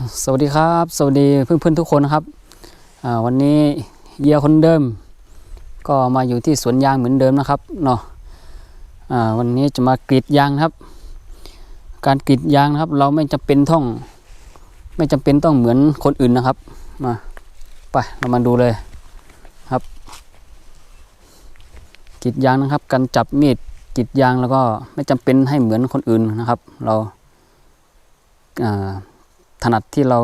สวัสดีครับ สวัสดีเพื่อนๆทุกคนนะครับวันนี้เยียคนเดิม ก็มาอยู่ที่สวนยางเหมือนเดิมนะครับเนาะวันนี้จะมากรีดยางนะครับ การกรีดยางนะครับ เราไม่จำเป็นต้อง ไม่จำเป็นต้องเหมือนคนอื่นนะครับมาไปเรามาดูเลยครับกรีดยางนะครับ การจับมีดกรีดยางแล้วก็ไม่จำเป็นให้เหมือนคนอื่นนะครับ เราอ่า ถนัดที่เรา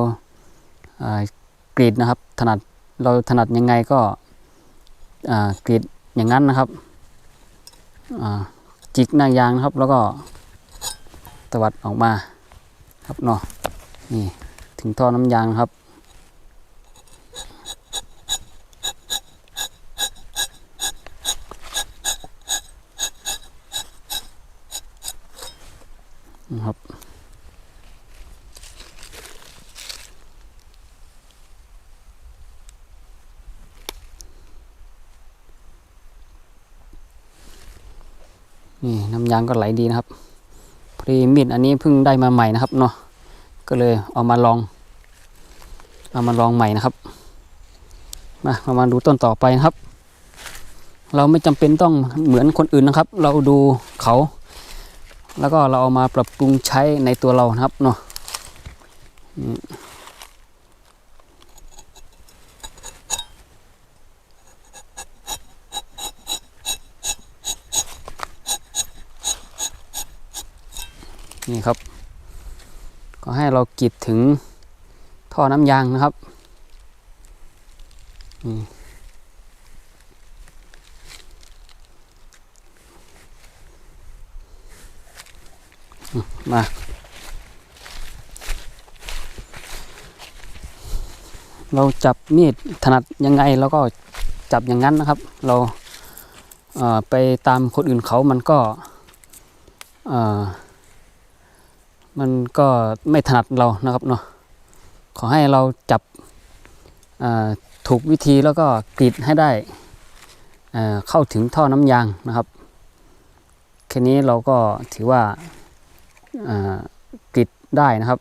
กรีดนะครับ ถนัดเราถนัดยังไงก็กรีดอย่างนั้นนะครับจิกหน้ายางนะครับ แล้วก็ตวัดออกมาครับเนาะนี่ถึงท่อน้ำยางครับนะครับ นี่น้ำยางก็ไหลดีนะครับพอดีมีดอันนี้เพิ่งได้มาใหม่นะครับเนาะก็เลยเอามาลอง เอามาลองใหม่นะครับ มาเรามาดูต้นต่อไปนะครับ เราไม่จำเป็นต้องเหมือนคนอื่นนะครับ เราดูเขา แล้วก็เราเอามาปรับปรุงใช้ในตัวเรานะครับเนาะ นี่ครับ ก็ให้เรากีดถึงท่อน้ำยางนะครับนี่มาเราจับมีดถนัดยังไงเราก็จับอย่างนั้นนะครับ เราเไปตามคนอื่นเขามันก็ มันก็ไม่ถนัดเรานะครับเนาะขอให้เราจับถูกวิธีแล้วก็กรีดให้ได้เข้าถึงท่อน้ำยางนะครับแค่นี้เราก็ถือว่าอ่ากรีดได้นะครับ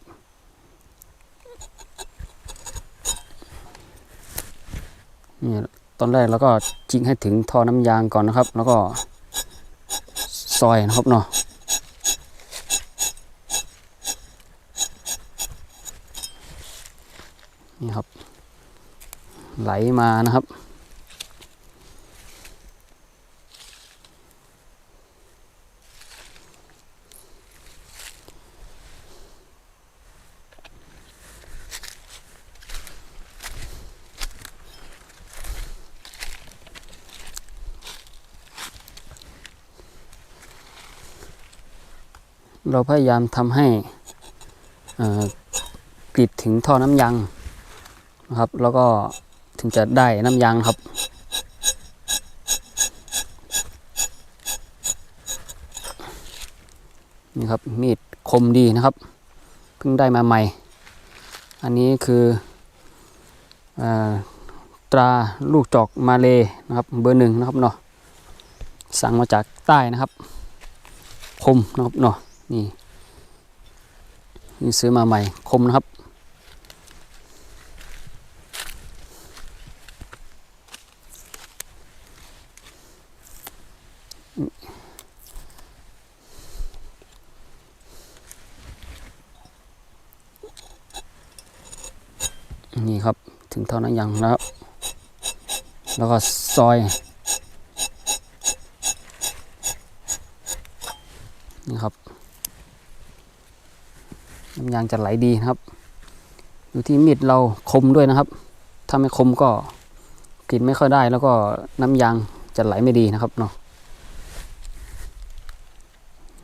นี่ตอนแรกเราก็จิงให้ถึงท่อน้ำยางก่อนนะครับ แล้วก็ซอยนะครับเนาะ นี่ครับ ไหลมานะครับ เราพยายามทำให้เอ่อกรีดถึงท่อน้ำยางนะครับ แล้วก็ ถึงจะได้น้ำยางครับนี่ครับมีดคมดีนะครับ เพิ่งได้มาใหม่ อันนี้คืออตราลูกจอกมาเลนะครับเบอร์หนึ่งนะครับเนาะสั่งมาจากใต้นะครับ คมนะครับเนาะนี่นี่ซื้อมาใหม่คมนะครับ นี่ครับถึงเท่านั้นยังนะครับแล้วก็ซอย นี่ครับน้ำยางจะไหลดีนะครับ อยู่ที่มีดเราคมด้วยนะครับ ถ้าไม่คมก็กลินไม่ค่อยได้แล้วก็น้ำยางจะไหลไม่ดีนะครับเนาะ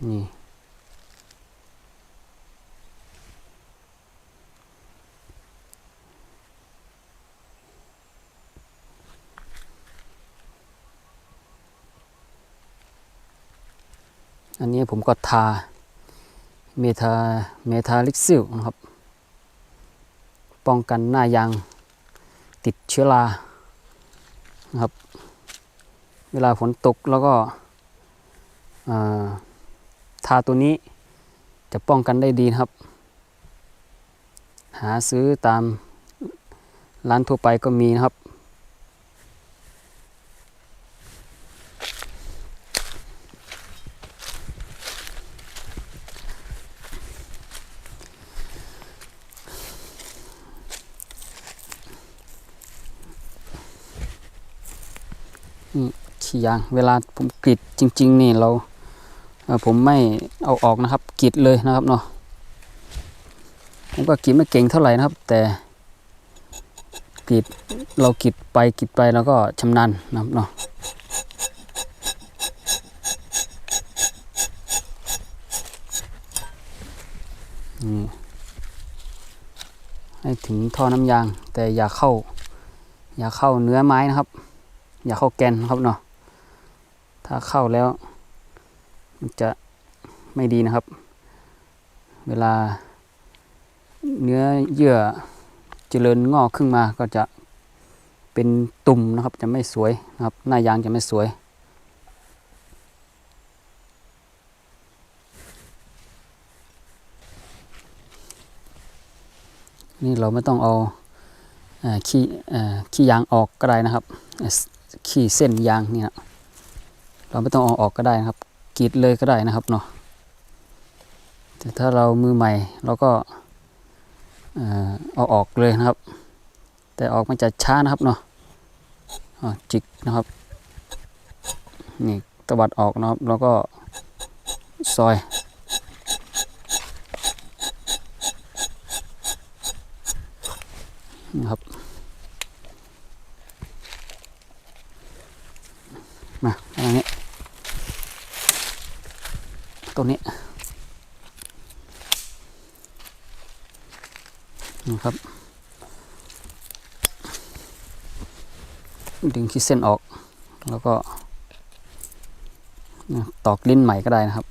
นี่อันนี้ผมก็ทาเมทาเมทาลิกซิลนะครับ ป้องกันหน้ายางติดเชื้อรานะครับ เวลาฝนตกแล้วก็อ่า ทาตัวนี้จะป้องกันได้ดีนะครับ หาซื้อตามร้านทั่วไปก็มีนะครับขี้ยางเวลาผมกรีดจริง ๆ นี่เรา ผมไม่เอาออกนะครับกีดเลยนะครับเนาะผมก็กีดไม่เก่งเท่าไหร่นะครับ แต่กีดเรากีดไปกีดไปแล้วก็ชำนาญนะครับเนาะให้ถึงท่อน้ำยาง แต่อย่าเข้า อย่าเข้าเนื้อไม้นะครับ อย่าเข้าแกนนะครับเนาะถ้าเข้าแล้ว จะไม่ดีนะครับ เวลาเนื้อเยื่อเจริญงอกขึ้นมาก็จะเป็นตุ่มนะครับจะไม่สวยนะครับ หน้ายางจะไม่สวย นี่เราไม่ต้องเอาขี้ขี้ยางออกก็ได้นะครับขี้เส้นยางเนี่ยเราไม่ต้องเอาออกก็ได้นะครับ กรีดเลยก็ได้นะครับเนาะแต่ถ้าเรามือใหม่เราก็เอาออกเลยนะครับ แต่ออกมันจะช้านะครับเนาะจิกนะครับนี่ตวัดออกนะครับ แล้วก็ซอยนะครับมาอันนี้ ตัวนี้นะครับ ดึงขี้เส้นออก แล้วก็ตอกลิ้นใหม่ก็ได้นะครับ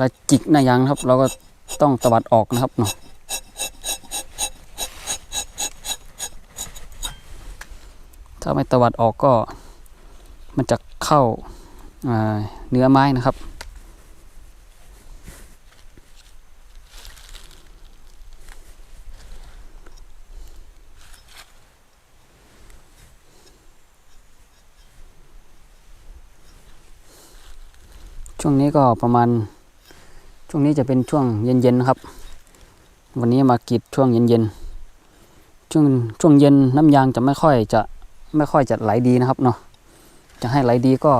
ลาจิกหน้ายางครับ เราก็ต้องตวัดออกนะครับเนาะถ้าไม่ตวัดออกก็มันจะเข้าาเนื้อไม้นะครับ ช่วงนี้ก็ประมาณ ช่วงนี้จะเป็นช่วงเย็นๆนะครับ วันนี้มากรีดช่วงเย็นๆช่วงช่วงเย็นน้ำยางจะไม่ค่อยจะไม่ค่อยจะไหลดีนะครับเนาะจะให้ไหลดีก็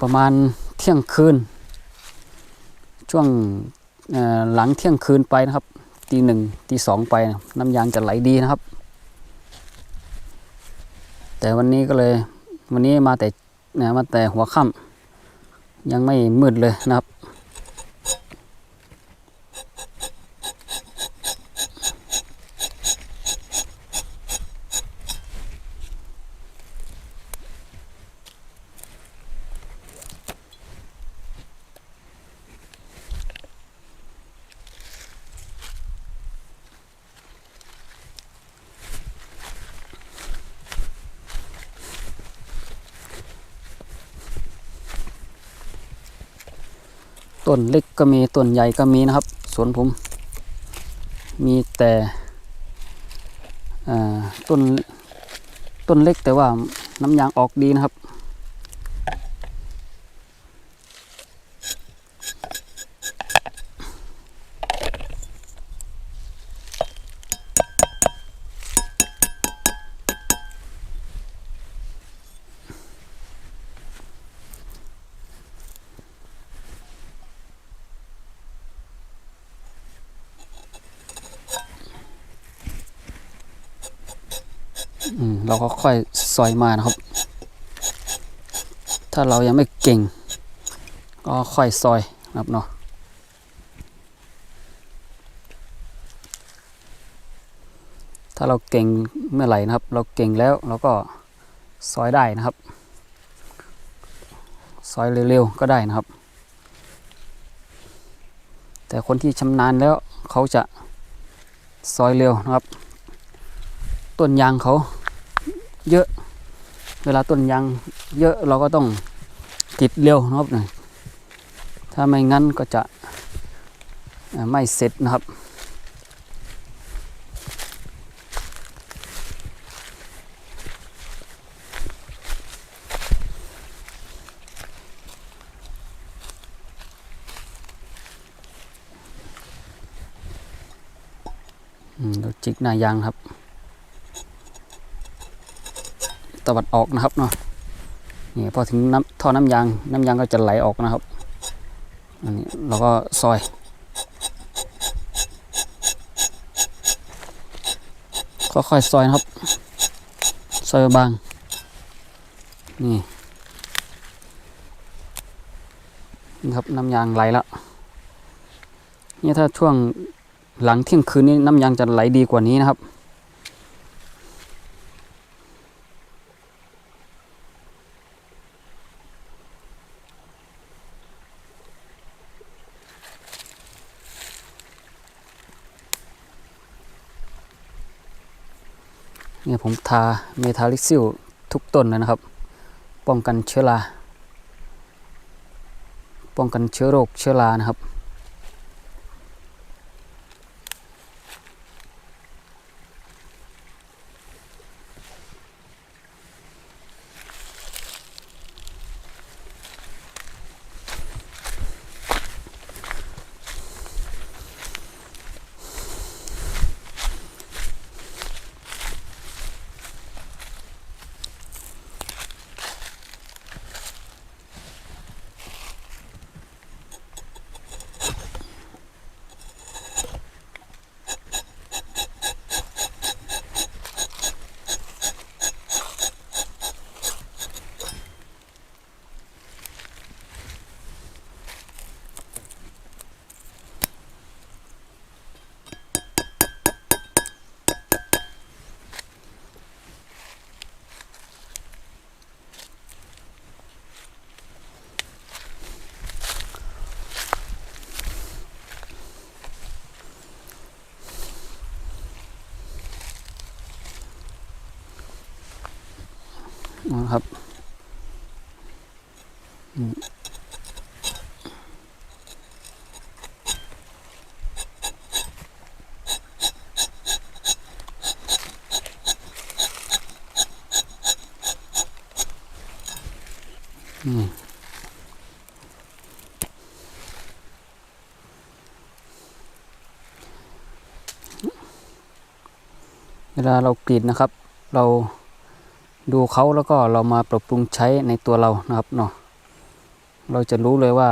ประมาณเที่ยงคืน ช่วงหลังเที่ยงคืนไปนะครับตีหนึ่งตีสองไปน้ำยางจะไหลดีนะครับ แต่วันนี้ก็เลยวันนี้มาแต่มาแต่หัวค่ำยังไม่มืดเลยนะครับ ต้นเล็กก็มีต้นใหญ่ก็มีนะครับสวนผม มีแต่ต้นต้นเล็กแต่ว่าน้ำยางออกดีนะครับ เราก็ค่อยซอยมานะครับ ถ้าเรายังไม่เก่ง ก็ค่อยซอยนะครับเนาะถ้าเราเก่งเมื่อไหร่นะครับ เราเก่งแล้วเราก็ซอยได้นะครับ ซอยเร็วๆก็ได้นะครับ แต่คนที่ชำนาญแล้วเขาจะซอยเร็วนะครับ ต้นยางเขา เยอะ เวลาต้นยางเยอะเราก็ต้องติดเร็วนะครับนะถ้าไม่งั้นก็จะไม่เสร็จนะครับเราจิกหน้ายางครับ ตะวัดออกนะครับเนาะนี่พอถึงน้ำท่อน้ำยางน้ำยางก็จะไหลออกนะครับอันนี้เราก็ซอย ค่อยๆซอยนะครับ ซอยบางนี่นี่ครับน้ำยางไหลแล้วนี่ถ้าช่วงหลังเที่ยงคืนนี้น้ำยางจะไหลดีกว่านี้นะครับ นี่ยผมทาเมทาลิกซิลทุกต้นเลยนะครับ ป้องกันเชื้อรา ป้องกันเชื้อโรคเชื้อรานะครับ นะครับอืมเวลาเรากรีดนะครับ เรา ดูเขาแล้วก็เรามาปรับปรุงใช้ในตัวเรานะครับเนาะเราจะรู้เลยว่า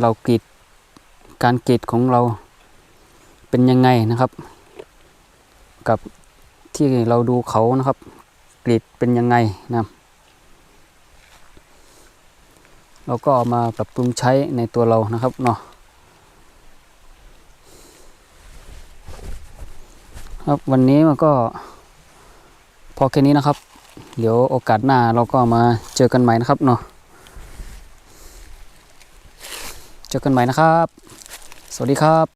เรากรีดการกรีดของเราเป็นยังไงนะครับ กับที่เราดูเขานะครับกรีดเป็นยังไงนะเราก็เอามาปรับปรุงใช้ในตัวเรานะครับเนาะครับวันนี้มันก็พอแค่นี้นะครับ เดี๋ยวโอกาสหน้าเราก็มาเจอกันใหม่นะครับเนาะเจอกันใหม่นะครับ สวัสดีครับ